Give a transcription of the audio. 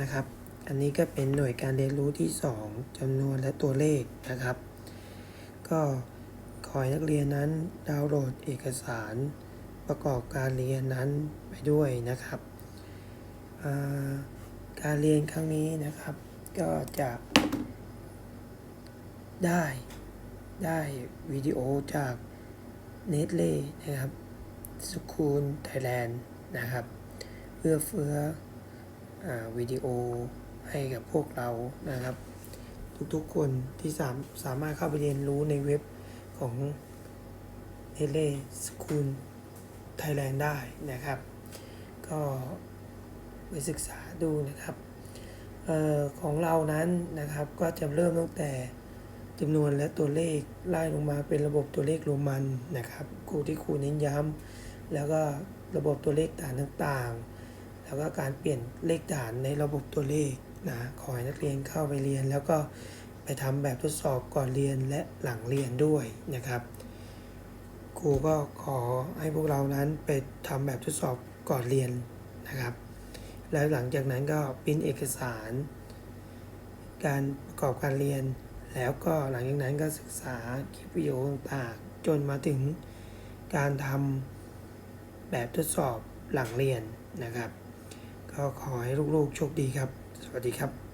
นะครับ อันนี้ก็เป็นหน่วยการเรียนรู้ที่ 2จำนวนและตัวเลขนะครับ ก็ขอให้นักเรียนนั้นดาวน์โหลดเอกสารประกอบการเรียนนั้นไปด้วยนะครับ การเรียนครั้งนี้นะครับ ก็จะได้ได้วิดีโอจากเน t เล่นะครับสคูลไทยแลนด์นะครับเอื้อเฟื้อ วิดีโอให้กับพวกเรานะครับ ทุกๆคนที่สามสามารถเข้าไปเรียนรู้ในเว็บของเนเล่สคูลไทยแลนด์ได้นะครับ ก็ไปศึกษาดูนะครับออของเรานั้นนะครับก็จะเริ่มตั้งแต่จำนวนและตัวเลขไล่ลงมาเป็นระบบตัวเลขโรมันนะครับครูที่ครูเน้นย้ำแล้วก็ระบบตัวเลขฐานต่างๆ แล้วก็การเปลี่ยนเลขฐานในระบบตัวเลขนะขอให้นักเรียนเข้าไปเรียน แล้วก็ไปทำแบบทดสอบก่อนเรียนและหลังเรียนด้วยนะครับครูก็ขอให้พวกเรานั้นไปทำแบบทดสอบก่อนเรียนนะครับ แล้วหลังจากนั้นก็ปริ้นเอกสาร การประกอบการเรียน แล้วก็หลังจากนั้นก็ศึกษาคลิปวิดีโอต่างๆจนมาถึงการทำแบบทดสอบหลังเรียนนะครับ ก็ขอให้ลูกๆโชคดีครับ สวัสดีครับ